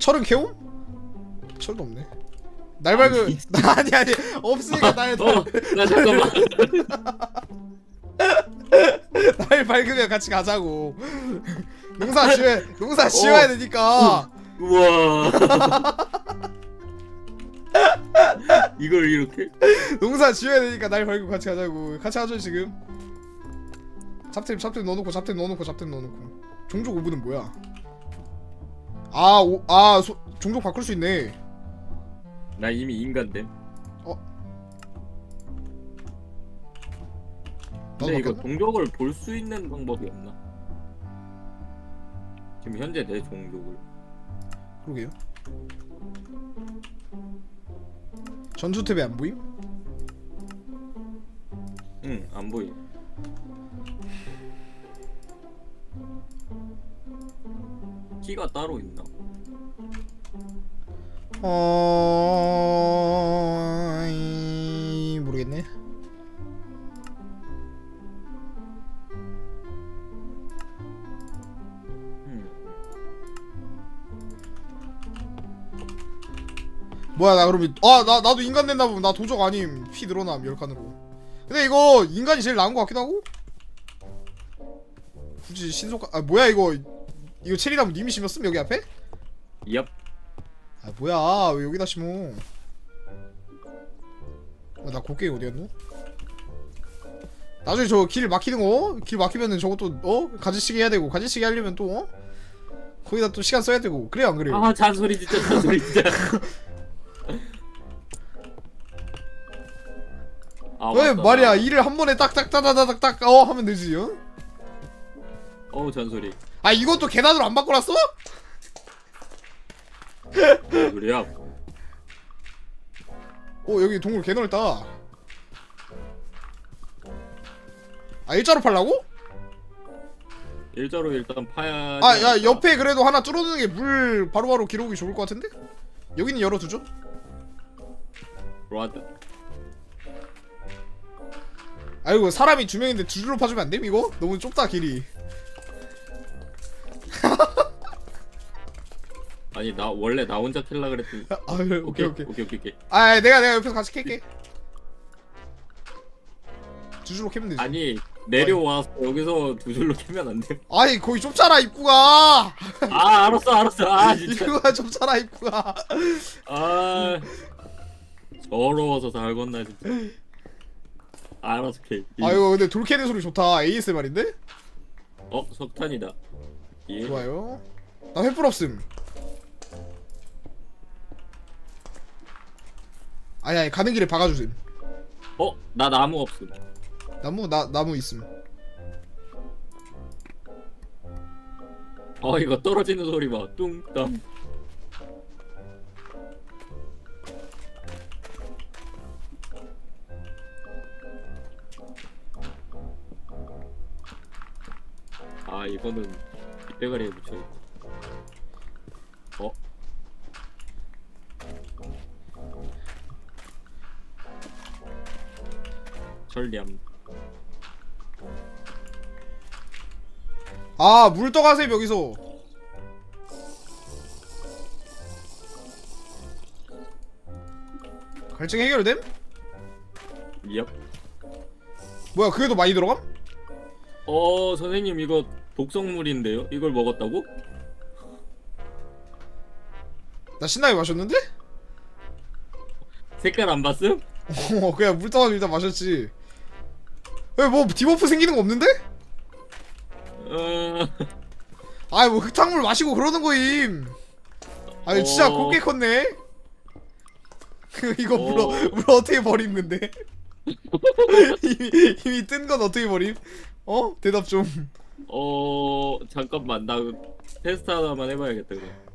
철은 캐옴? 철도 없네. 날 밝으 아니. 아니 없으니까 날, 날, 어, 나 잠깐만. 날 밝으면 같이 가자고. 농사 지어 농사 지어야 되니까. 우와. 이걸 이렇게? 농사 지어야 되니까 날 밝고 같이 가자고. 같이 하죠 지금. 잡템 잡템 넣어놓고 잡템 넣어놓고 잡템 넣어놓고. 종족 오브는 뭐야 아, 오, 아 소, 종족 바꿀 수 있네 나 이미 인간됨. 나도 근데 이거 바뀌었나? 종족을 볼 수 있는 방법이 없나? 지금 현재 내 종족을. 그러게요 전투 탭에 안 보임? 응, 안 보여. 키가 따로 있나? 어... 이... 모르겠네 음. 뭐야 나 그럼 아나 나도 인간 된다 보면 나 도적 아님 피 늘어남 열 칸으로 근데 이거 인간이 제일 나은 것 같기도 하고 굳이 신속 아 뭐야 이거 이거 체리나무 님이 심었음 여기 앞에? 얍. 아 뭐야 왜 여기다 심어 어, 나 곡괭이 어디였노? 나중에 저 길 막히는 거? 길 막히면은 저것도 어? 가지치기 해야 되고 가지치기 하려면 또 어? 거기다 또 시간 써야 되고 그래요 안 그래요? 아, 잔소리 진짜 잔소리 진짜. 아, 왜 맞다. 말이야 일을 한 번에 딱딱딱딱딱 어 하면 되지 어? 어우 잔소리. 아 이것도 계단으로 안 바꿔놨어? 그래야. 어 여기 동굴 개 넓다 아 일자로 팔라고? 일자로 일단 파야. 아 야 옆에 그래도 하나 뚫어놓는 게 물 바로바로 기록이 좋을 것 같은데? 여기는 열어두죠 로아드. 아이고 사람이 두 명인데 두 줄로 파주면 안 됨 이거? 너무 좁다 길이 아니 나 원래 나 혼자 캘라 그랬더니. 아 오케이 오케이 오케이. 오케이 오케이. 아 내가 내가 옆에서 같이 캘게. 두 줄로 캐면 되지. 아니 내려와서 여기서 두 줄로 캐면 안 돼? 아니 거기 좁잖아 입구가. 아 알았어 알았어. 아 진짜. 입구가 좁잖아 입구가. 아 더러워서 잘 건나 진짜. 아, 알았어 오케이 아이고 근데 돌 캐는 소리 좋다. ASMR인데? 어 석탄이다 예. 좋아요. 나 횃불 없음. 아니 아니 가는 길에 박아주셈. 어나 나무 없음. 나무? 나 나무 있음. 어 이거 떨어지는 소리 봐. 뚱땅 아 이거는 빗대가리에 붙여야겠다 어? 전략 아물 떠가셈 여기서 갈증 해결됨? 얍 뭐야 그게도 많이 들어감? 어 선생님 이거 독성물인데요? 이걸 먹었다고? 나 신나게 마셨는데? 색깔 안 봤음? 어 그냥 물 떠가지고 일단 마셨지 왜뭐 디버프 생기는 거 없는데? 어... 아이 뭐 흙탕물 마시고 그러는 거임 아니 진짜 어. 곱게 컸네 그 이거 물, 어. 어... 물 어떻게 버림 근데 이미, 이미 뜬 건 어떻게 버림? 어? 대답 좀 어... 잠깐만. 나 테스트 하나만 해봐야겠다 그럼.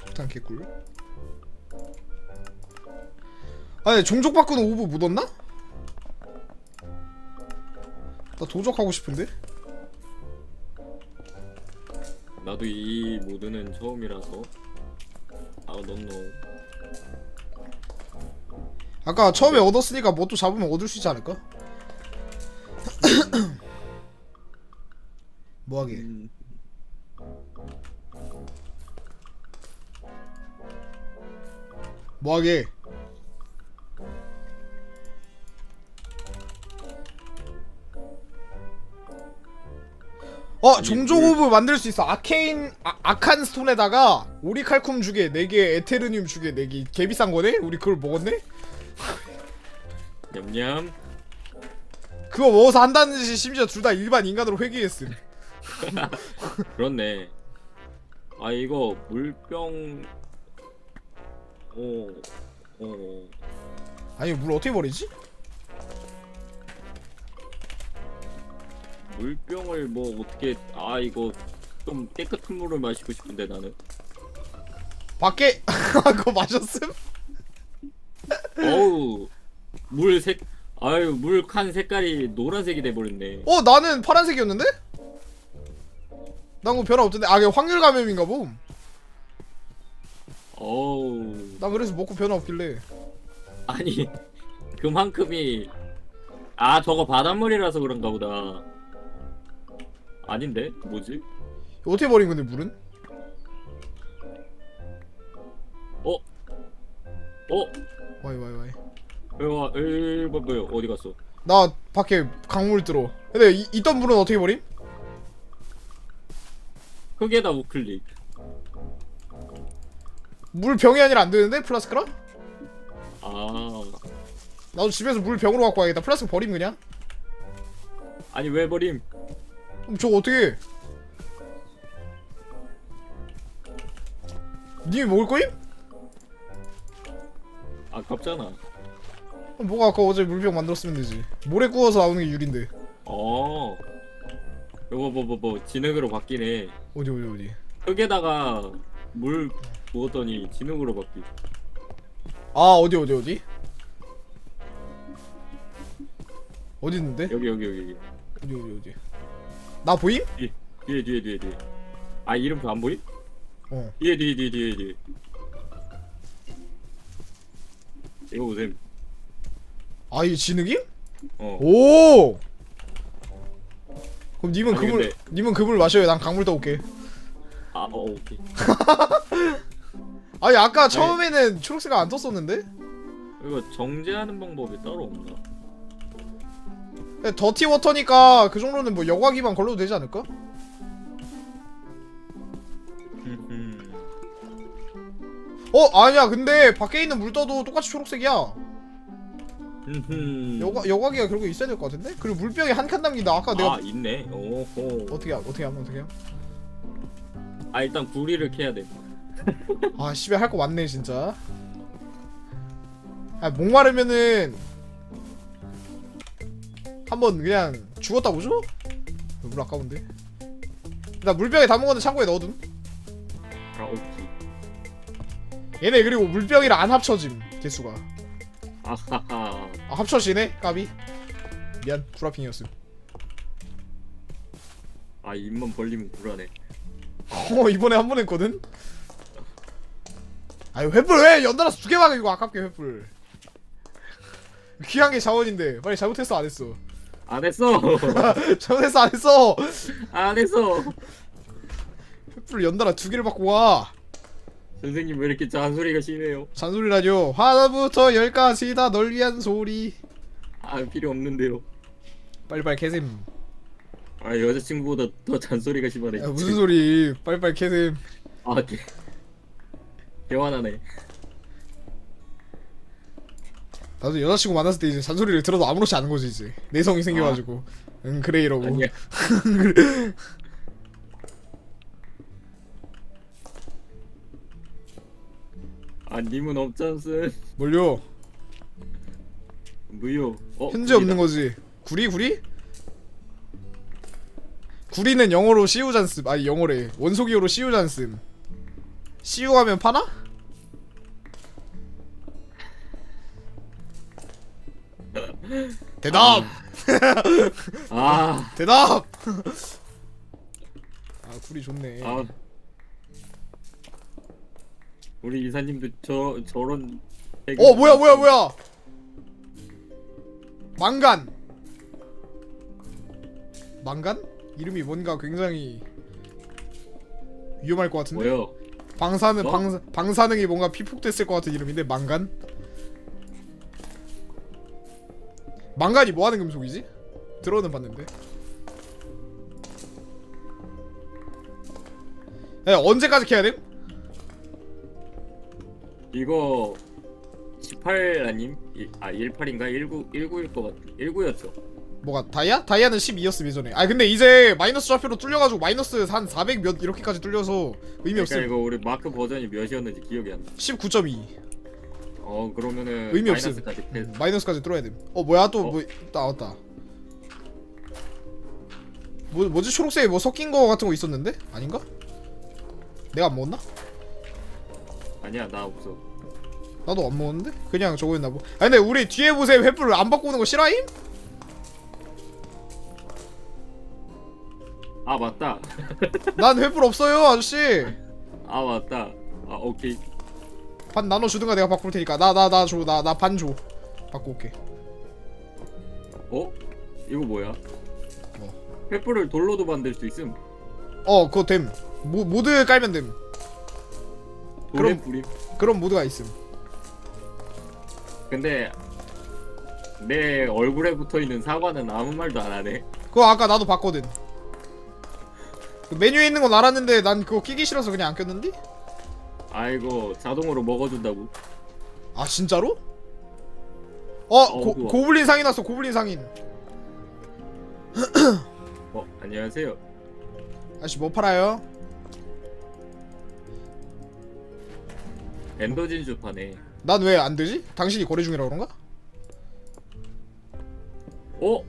폭탄 개꿀. 아니 종족 바꾸는 오브 묻었나? 나 도적하고 싶은데? 나도 이 모드는 처음이라서. 아 넌너 아까 처음에 얻었으니까 뭐 또 잡으면 얻을 수 있지 않을까? 뭐하게 음, 뭐하게 어 종족 오브 만들 수 있어 아케인 아, 아칸 스톤에다가 오리칼쿰 주게 4개 에테르늄 주게 4개 개 비싼 거네? 우리 그걸 먹었네? 냠냠. 그거 먹어서 한다는 듯이 심지어 둘 다 일반 인간으로 회귀했음 그렇네. 아 이거 물병. 오. 오. 아니 물 어떻게 버리지? 물병을 뭐 어떻게 아 이거 좀 깨끗한 물을 마시고 싶은데 나는. 밖에 그거 마셨음? 어우 물색 아유 물 칸 색깔이 노란색이 돼버렸네. 어 나는 파란색이었는데? 난 그거 변화 없던데 아 이게 확률 감염인가 봄. 어우 나 그래서 먹고 변화 없길래 아니 그만큼이 아 저거 바닷물이라서 그런가 보다. 아닌데 뭐지? 어떻게 버린 건데 물은? 어? 어? 와이 와이 와이 어, 에이, 뭐, 뭐야, 어디 갔어? 나 밖에 강물 들어 근데 이, 있던 물은 어떻게 버림? 흙에다 우클릭. 물 병이 아니라 안 되는데 플라스크라? 아, 나도 집에서 물 병으로 갖고 와야겠다 플라스크 버림 그냥? 아니 왜 버림? 그럼 저거 어떻게 해? 님이 먹을 거임? 아깝잖아. 그럼 뭐가 아까 어제 물병 만들었으면 되지 모래 구워서 나오는 게 유리인데 어, 요거 뭐뭐뭐 진흙으로 바뀌네. 어디 어디 어디 흙에다가 물 부었더니 진흙으로 바뀌. 아 어디 어디 어디? 어디 있는데? 여기 여기 여기 여기. 어디 어디 어디? 나 보임? 뒤에 뒤에 뒤에 뒤에. 아 이름표 안 보임? 어. 뒤에 뒤에 뒤에 뒤에 뒤에. 이거 보셈. 아 이게 진흙임? 어. 오. 그럼 님은 아니, 그물 근데- 님은 그물 마셔요. 난 강물 떠올게. 아, 어, 오케이. 아니 아까 처음에는 초록색 안 떴었는데? 이거 정제하는 방법이 따로 없나? 근데 더티 워터니까 그 정도는 뭐 여과기만 걸러도 되지 않을까? 어 아니야 근데 밖에 있는 물 떠도 똑같이 초록색이야. 음. 여과 여과기가 결국 있어야 될 것 같은데? 그리고 물병에 한 칸 남긴다. 아까 내가 아 있네. 오호. 어떻게 함- 어떻게 하면 어떻게 함? 아 일단 구리를 캐야 돼. 아 씨발 할 거 많네 진짜. 아 목마르면은 한번 그냥 죽었다 보죠? 물 아까운데. 나 물병에 다 먹었는데 창고에 넣어둠. 아 오케이. 얘네 그리고 물병이랑 안 합쳐짐 개수가. 아하하. 아 합쳐지네 까비. 미안 구라핑이었음. 아 입만 벌리면 불안해. 어 이번에 한 번 했거든. 아유 횃불 왜 연달아서 두 개 막아 이거 아깝게 횃불. 귀한 게 자원인데 빨리 잘못했어 안 했어. 안 했어. 잘못했어 안 했어. 안 했어. 횃불 연달아 두 개를 받고 와. 선생님 왜 이렇게 잔소리가 심해요? 잔소리라뇨. 하나부터 열까지 다 널 위한 소리. 아 필요 없는데요. 빨리빨리 캐셈. 아 여자친구보다 더 잔소리가 심하네. 야, 무슨 소리? 빨리빨리 캐셈. 아 개. 개화나네. 나도 여자친구 만났을 때 이제 잔소리를 들어도 아무렇지 않은 거지 이제. 내성이 생겨가지고. 응 그래 이러고. 아니야. 아 님은 없잖슨. 뭘요? 무효. 어, 현재 없는 거지. 구리 구리? 구리는 영어로 시우잔씀. 아니 영어래. 원소기어로 시우잔씀. 시우하면 파나? 대답. 아. 대답. 아 구리 좋네. 아. 우리 이사님도 저 저런. 어 뭐야 뭐야 뭐야. 망간. 망간? 이름이 뭔가 굉장히 위험할 것 같은데 뭐요? 방사능 뭐? 방, 방사능이 뭔가 피폭됐을 것 같은 이름인데 망간 망간이 뭐 하는 금속이지? 들어는 봤는데 야 언제까지 캐야 됨? 이거 18 아님? 이- 아 18인가? 19 19일 것 같아. 19였죠. 뭐가 다이아? 다이아는 12였음 예전에 아 근데 이제 마이너스 좌표로 뚫려가지고 마이너스 한 400 몇 이렇게까지 뚫려서 의미 그러니까 없음 이거 우리 마크 버전이 몇이었는지 기억이 안 나. 19.2 어 그러면은 의미 없음 마이너스까지 패. 음, 마이너스까지 뚫어야 됨어 뭐야 또 어? 뭐 나왔다 뭐, 뭐지 초록색에 뭐 섞인 거 같은 거 있었는데? 아닌가? 내가 안 먹었나? 아니야 나 없어. 나도 안 먹었는데? 그냥 저거였나 보. 아 근데 우리 뒤에 보세요 횃불을 안 바꾸는 거 싫어임? 아 맞다. 난 횃불 없어요 아저씨. 아 맞다. 아 오케이. 반 나눠 주든가 내가 바꿀 테니까 나 나 나 줘 나 나 반 줘. 바꿔 올게. 어? 이거 뭐야? 뭐? 횃불을 돌로도 만들 수 있음. 어 그거 됨. 모, 모드 깔면 됨. 그럼- 불임. 그런 모드가 있음. 근데 내 얼굴에 붙어 있는 사과는 아무 말도 안 하네. 그거 아까 나도 봤거든. 그 메뉴에 있는 건 알았는데 난 그거 끼기 싫어서 그냥 안 꼈는데? 아이고 자동으로 먹어준다고. 아 진짜로? 어 어, 고, 그거. 고블린 상인 왔어 고블린 상인. 어 안녕하세요. 아저씨 뭐 팔아요? 엔더 진주 파네. 난 왜 안 되지? 당신이 거래 중이라 그런가? 어?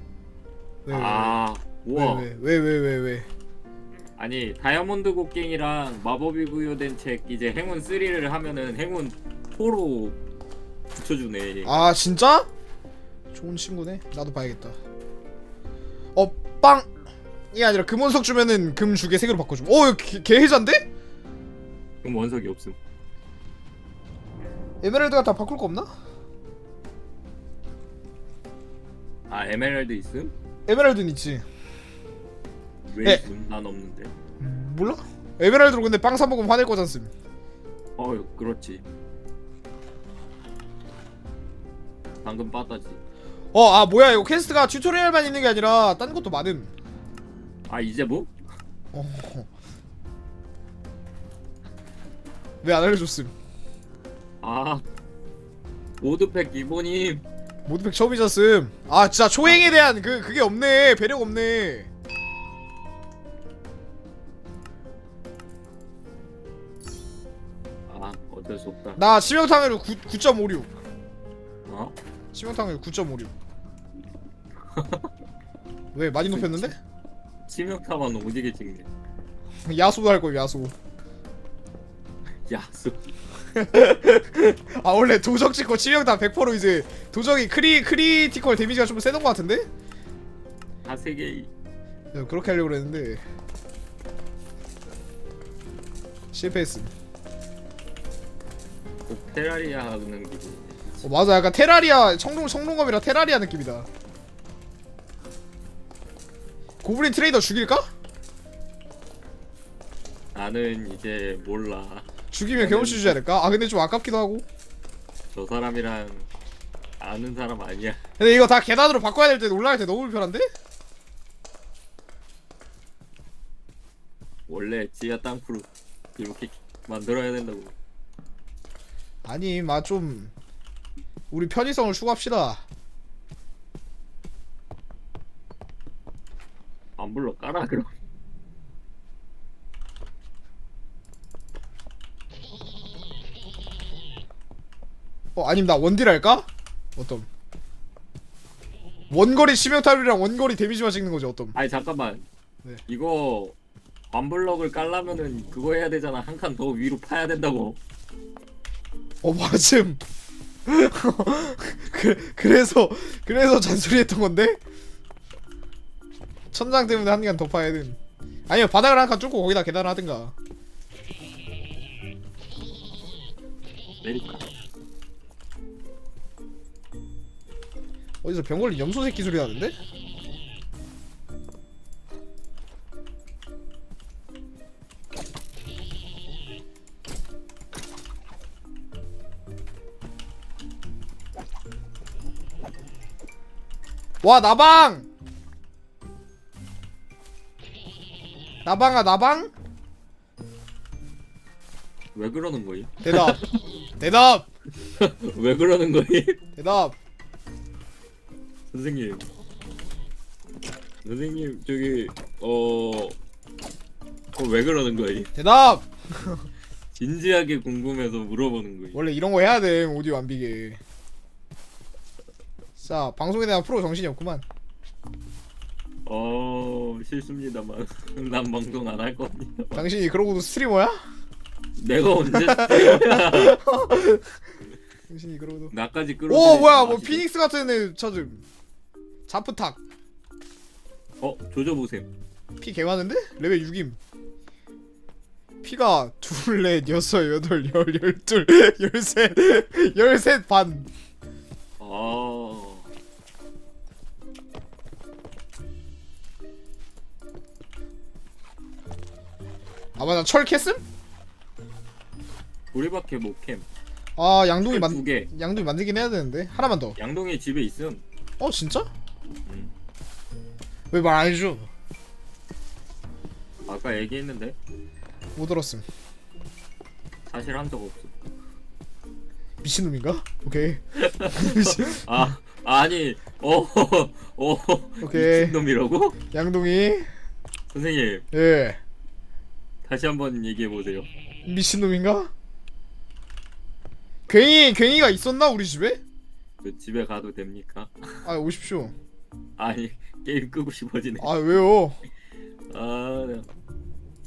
왜, 아 우와. 왜, 왜, 왜, 왜, 왜, 왜? 아니 다이아몬드 곡괭이랑 마법이 부여된 책 이제 행운 3를 하면은 행운 4로 붙여주네. 아 진짜? 좋은 친구네. 나도 봐야겠다. 어 빵. 이 아니라 금원석 주면은 금 주게 세 개로 바꿔줌. 어 이거 개, 개해자인데? 그럼 원석이 없음. 에메랄드가 다 바꿀 거 없나? 아 에메랄드 있음? 에메랄드는 있지. 왜 네. 있음? 난 없는데. 음, 몰라? 에메랄드로 근데 빵 사 먹으면 화낼 거잖음. 어 그렇지. 방금 빠따지. 어아 뭐야 이거 퀘스트가 튜토리얼만 있는 게 아니라 딴 것도 많음. 아 이제 뭐? 어. 왜안 알려줬음? 아 모드팩 기본임. 모드팩 처음이졌음. 아 진짜 초행에 대한 그 그게 없네 배려가 없네. 아 어쩔 수 없다. 나9 9.56. 어? 치명타율 9.56. 왜 많이 높였는데? 치명타만 오지게 찍네. 야수도 할 거야 야수. 야수. 아 원래 도적 찍고 치명타 100% 이제 도적이 크리 크리티컬 데미지가 좀 세던 것 같은데? 하세계 야, 그렇게 하려고 그랬는데 실패했음. 꼭 테라리아 하는 기분. 어, 맞아 약간 테라리아 청룡 청룡검이라 테라리아 느낌이다. 고블린 트레이더 죽일까? 나는 이제 몰라. 죽이면 경험치 주지 않을까? 아 근데 좀 아깝기도 하고. 저 사람이랑 아는 사람 아니야. 근데 이거 다 계단으로 바꿔야 될 때 올라갈 때 너무 불편한데? 원래 지하 땅프로 이렇게 만들어야 된다고. 아니 마 좀 우리 편의성을 추구합시다. 안 불러 까라 그럼. 어 아님 나 원딜 할까? 어떤? 원거리 치명타율이랑 원거리 데미지만 찍는 거지 어떤? 아니 잠깐만. 네. 이거 반블럭을 깔려면은 그거 해야 되잖아. 한 칸 더 위로 파야 된다고. 어 맞음. 그 그래서 그래서 잔소리했던 건데 천장 때문에 한 칸 더 파야 돼. 아니요 바닥을 한 칸 뚫고 거기다 계단을 하든가. 내릴까? 어디서 병 걸린 염소 새끼 소리 나는데? 와 나방! 나방아 나방? 왜 그러는 거임? 대답! 대답! 왜 그러는 거임? 대답! 선생님. 선생님 저기 어... 어, 왜 그러는 거임? 대답! 진지하게 궁금해서 물어보는 거임 원래 이런 거 해야 돼 오디오 안 비게 자 방송에 대한 프로 정신이 없구만. 어... 실수입니다만. 난 방송 안 할 겁니다 당신이 그러고도 스트리머야? 내가 언제 당신이 그러고도. 나까지 끌어 오 뭐야 뭐 피닉스 같은 애 찾음 자프탁 어? 조져보셈 피 개많은데? 레벨 6임 피가 둘, 넷, 여섯, 여덟, 열, 열둘, 열셋, 열셋 반 아... 아마 나철 캤음? 우리밖에 못캠 아 양동이 만 두 개 양동이 만들긴 해야 되는데 하나만 더. 양동이 집에 있음 어 진짜? 음. 왜말 안 해줘? 아까 얘기했는데 못 들었음. 사실 한 적 없어 미친놈인가? 오케이. 미친. 아 아니 어어 오케이. 미친놈이라고? 양동이. 선생님 예. 다시 한번 얘기해 보세요 미친놈인가? 괜히 괜히가 있었나 우리 집에? 그 집에 가도 됩니까? 아 오십시오. 아니 게임 끄고 싶어지네 아 왜요? 아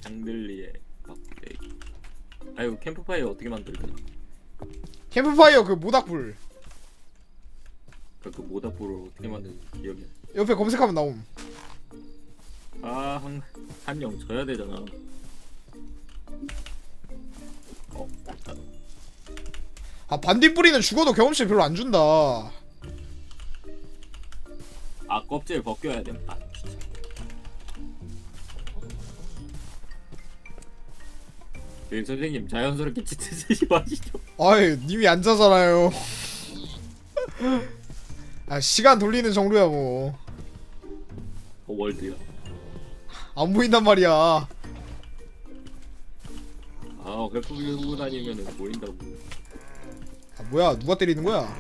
장들리에 막대기 아이고 캠프파이어 어떻게 만들까? 캠프파이어 그 모닥불 그 모닥불을 어떻게 만드는지 기억이 안 옆에 검색하면 나옴. 나. 아, 한영 져야 되잖아. 어, 아 반딧불이는 죽어도 경험치 별로 안 준다. 아 껍질 벗겨야 돼. 아, 진짜. 네, 선생님 자연스럽게 짙으시지 마시죠. 아이 님이 안 자잖아요. 아 시간 돌리는 정도야 뭐. 어, 월드야. 안 보인단 말이야. 아, 회프 들고 다니면은 보인다고. 아 뭐야 누가 때리는 거야?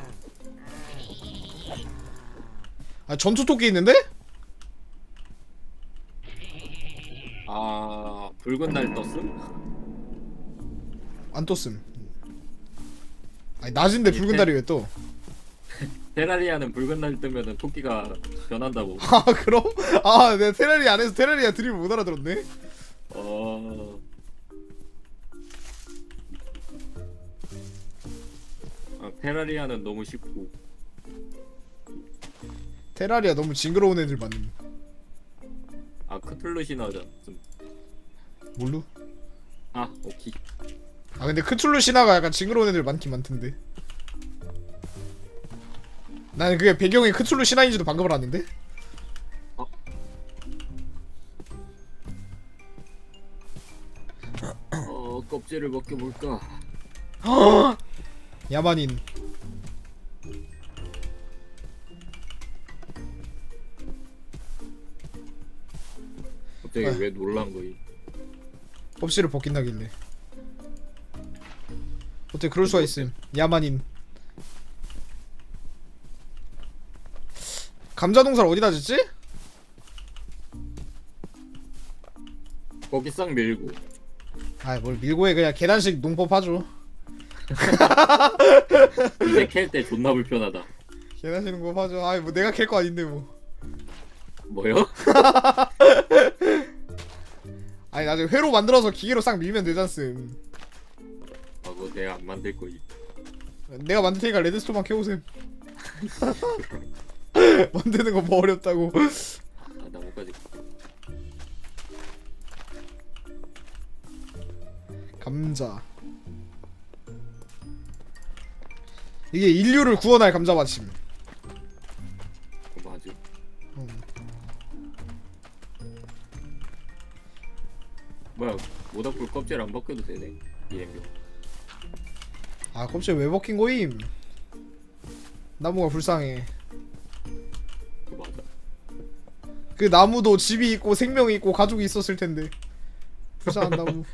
아 전투 토끼 있는데? 아, 붉은 날 떴음? 안 떴음. 아니 낮인데 아니, 붉은 태- 달이 왜 또? 테라리아는 붉은 날 뜨면은 토끼가 변한다고. 아 그럼? 아 내가 테라리 안에서 테라리아 드립을 못 알아들었네. 어. 아, 테라리아는 너무 쉽고 테라리아 너무 징그러운 애들 많음. 아 크툴루시나 하자 좀. 뭘로? 아 오케이 아 근데 크툴루 신화가 약간 징그러운 애들 많긴 많던데. 나는 그게 배경이 크툴루 신화인지도 방금 알았는데. 어 껍질을 벗겨볼까 야만인. 갑자기 아. 왜 놀란 거임 껍질을 벗긴다길래. 어떻게 그럴 수가 있음. 야만인. 감자 농사를 어디다 짓지? 거기 싹 밀고 아이 뭘 밀고 해 그냥 계단식 농법 하죠. 이제 캘 때 존나 불편하다 계단식 농법 하죠. 아이 뭐 내가 캘 거 아닌데 뭐. 뭐요? 아니 나중에 회로 만들어서 기계로 싹 밀면 되잖음. 아 그거 내가 안 만들 거임 내가 만들 테니까 레드스톤만 캐오셈. 만드는 거 뭐 어렵다고. 아 나뭇가지 감자. 이게 인류를 구원할 감자 받침. 벗겨도 되네 이행병 아 껍질 왜 벗긴 거임? 나무가 불쌍해. 맞아. 그 나무도 집이 있고 생명이 있고 가족이 있었을 텐데. 불쌍한 나무.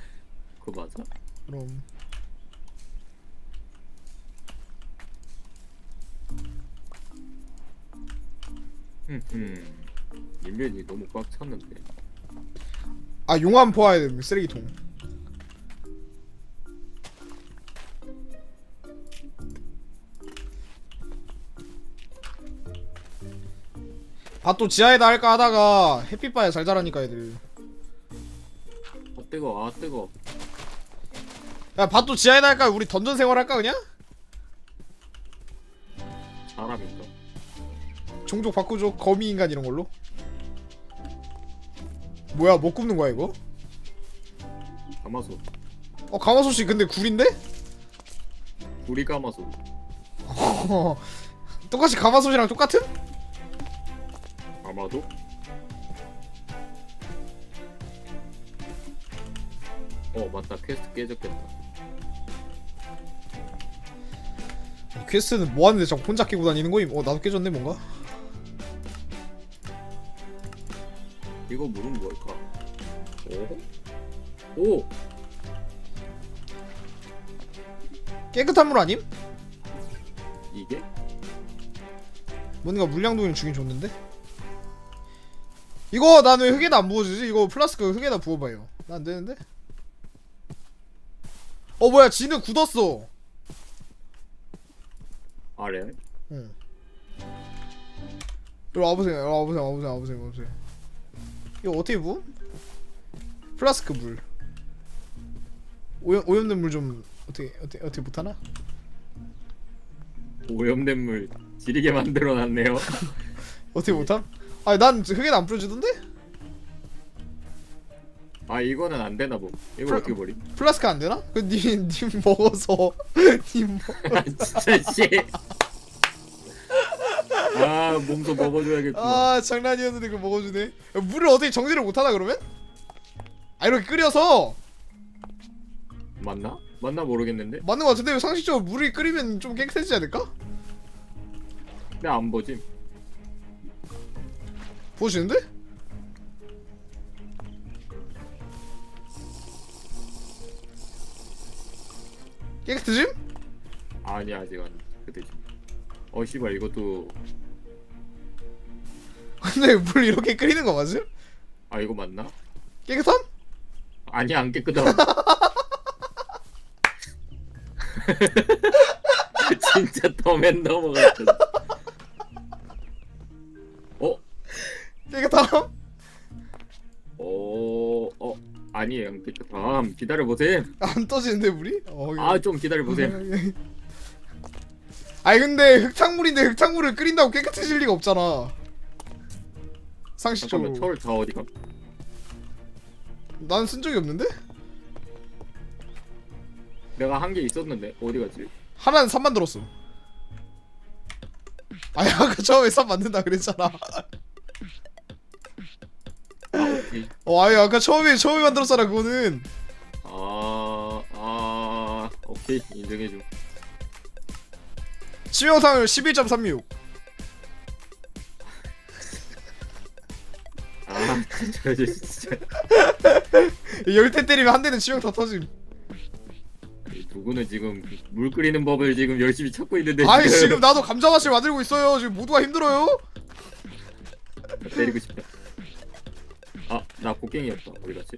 그거 맞아? 그럼. 흠흠. 인벤이 너무 꽉 찼는데. 아 용암 보아야 됩니다. 쓰레기통 밭도 지하에다 할까 하다가 햇빛 봐야 잘 자라니까 애들 아 뜨거 아 뜨거 야 밭도 지하에다 할까 우리 던전 생활 할까 그냥? 사람인가? 종족 바꾸죠 거미 인간 이런 걸로 뭐야 못 굽는 거야 이거? 가마솥 어 가마솥이 근데 굴인데? 우리 가마솥 똑같이 가마솥이랑 똑같은? 아마도? 어 맞다 퀘스트 깨졌겠다 퀘스트는 뭐 하는데 자꾸 혼자 끼고 다니는 거임? 어 나도 깨졌네 뭔가? 이거 물은 뭘까? 오? 오! 깨끗한 물 아님? 이게? 뭔가 물량도는 주긴 줬는데? 이거 난왜 흙에다 안 부어주지? 이거 플라스크 흙에다 부어봐요 나 안 되는데? 어 뭐야 지는 굳었어 아래? 응 이리 와보세요 이리 와보세요 와보세요 와보세요 와보세요 이거 어떻게 부음? 플라스크 물 오염, 오염된 물 좀 어떻게 어떻게 어떻게 못하나? 오염된 물 지리게 만들어놨네요 어떻게 못함? 아니 난 흙에다 안 뿌려주던데? 아 이거는 안 되나 보 이거 플- 어떻게 버리? 플라스크 안 되나? 그님 님 먹어서 님 먹... 아 진짜 씨. 아 몸도 먹어줘야겠구만. 아 장난이었는데 그걸 먹어주네 야, 물을 어떻게 정지를 못하나 그러면? 아 이렇게 끓여서 맞나? 맞나 모르겠는데. 맞는 거 같은데 왜 상식적으로 물이 끓이면 좀 깨끗해지지 않을까? 근데 안 보지. 보시는데? 깨끗해짐? 아니 아직 안. 그때지. 어 씨발 이것도 근데 물 이렇게 끓이는 거 맞음? 아 이거 맞나? 깨끗함? 아니 안 깨끗함. 진짜 더맨 넘어 같은. 아니 안 깨끗함. 기다려 보세요. 안 떠지는데 물이? 어, 이거- 아좀 기다려 보세요. 아니 근데 흙탕물인데 흙탕물을 끓인다고 깨끗해질 리가 없잖아 상식적으로 잠깐만 철 다 어디가? 난 쓴 적이 없는데? 내가 한 개 있었는데 어디 갔지? 하나는 3 만들었어 아니 아까 처음에 3 만든다 그랬잖아 어 아니 아까 처음에 처음에 만들었잖아 그거는. 아, 아, 오케이. 인정해줘. 치명상을 11.36 아, 진짜 열대 때리면 한 대는 치명 다 터짐. 이 누구는 지금 물 끓이는 법을 지금 열심히 찾고 있는데 아니 지금 나도 감자맛을 만들고 있어요. 지금 모두가 힘들어요. 때리고 싶다. 아, 나 곡괭이였다. 어디 갔지?